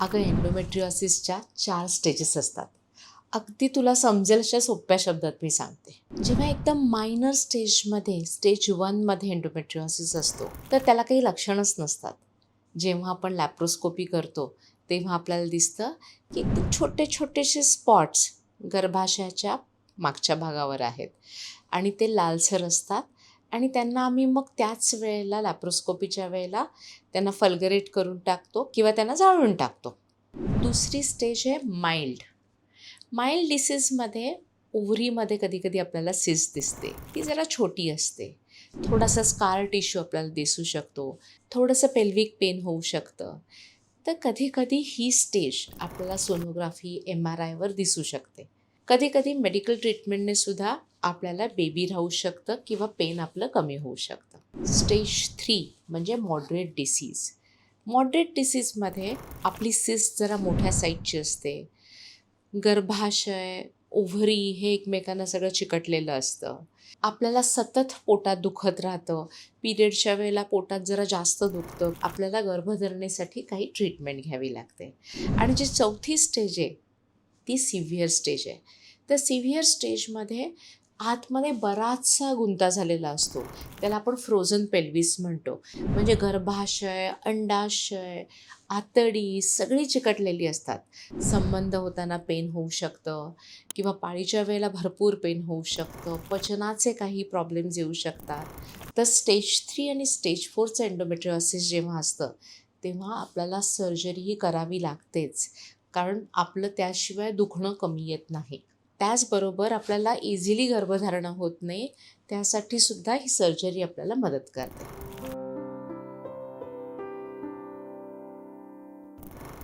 अगं एन्डोमेट्रिओसिसच्या चार स्टेजेस असतात. अगदी तुला समजेल अशा सोप्या शब्दात मी सांगते. जेव्हा एकदम मायनर स्टेजमध्ये स्टेज वनमध्ये एन्डोमेट्रिओसिस असतो तर त्याला काही लक्षणच नसतात. जेव्हा आपण लॅप्रोस्कोपी करतो तेव्हा आपल्याला दिसतं की एकदम छोटे छोटेसे स्पॉट्स गर्भाशयाच्या मागच्या भागावर आहेत. आणि ते लालसर असतात आणि त्यांना आम्ही मग त्याच वेळेला लॅप्रोस्कोपीच्या वेळेला त्यांना फल्गरेट करून टाकतो किंवा त्यांना जाळून टाकतो. दुसरी स्टेज आहे माइल्ड माइल्ड डिसीजमध्ये ओव्हरीमध्ये कधी कधी आपल्याला सिस दिसते. ती जरा छोटी असते. थोडासा स्कार टिश्यू आपल्याला दिसू शकतो. थोडंसं पेल्विक पेन होऊ शकतं. तर कधीकधी ही स्टेज आपल्याला सोनोग्राफी एम आर आयवर दिसू शकते. कधीकधी मेडिकल ट्रीटमेंटने सुद्धा आपल्याला बेबी राहू शकतं किंवा पेन आपलं कमी होऊ शकतं. स्टेज थ्री म्हणजे मॉडरेट डिसीज मॉडरेट डिसीजमध्ये आपली सिस जरा मोठ्या साईजची असते. गर्भाशय ओव्हरी हे एकमेकांना सगळं चिकटलेलं असतं. आपल्याला सतत पोटात दुखत राहतं. पिरियडच्या वेळेला पोटात जरा जास्त दुखतं. आपल्याला गर्भधारणेसाठी काही ट्रीटमेंट घ्यावी लागते. आणि जी चौथी स्टेज आहे ती सिव्हिअर स्टेज आहे. तर सिव्हिअर स्टेजमध्ये आतमध्ये बराचसा गुंता झालेला असतो. त्याला आपण फ्रोझन पेल्विस म्हणतो. म्हणजे गर्भाशय अंडाशय आतडी सगळी चिकटलेली असतात. संबंध होताना पेन होऊ शकतं किंवा पाळीच्या वेळेला भरपूर पेन होऊ शकतं. पचनाचे काही प्रॉब्लेम्स येऊ शकतात. तर स्टेज थ्री आणि स्टेज फोरचं एन्डोमेट्रिओसिस जेव्हा असतं तेव्हा आपल्याला सर्जरीही करावी लागतेच. कारण आपलं त्याशिवाय दुखणं कमी येत नाही. त्याचबरोबर आपल्याला इझिली गर्भधारणा होत नाही त्यासाठी सुद्धा ही सर्जरी आपल्याला मदत करते.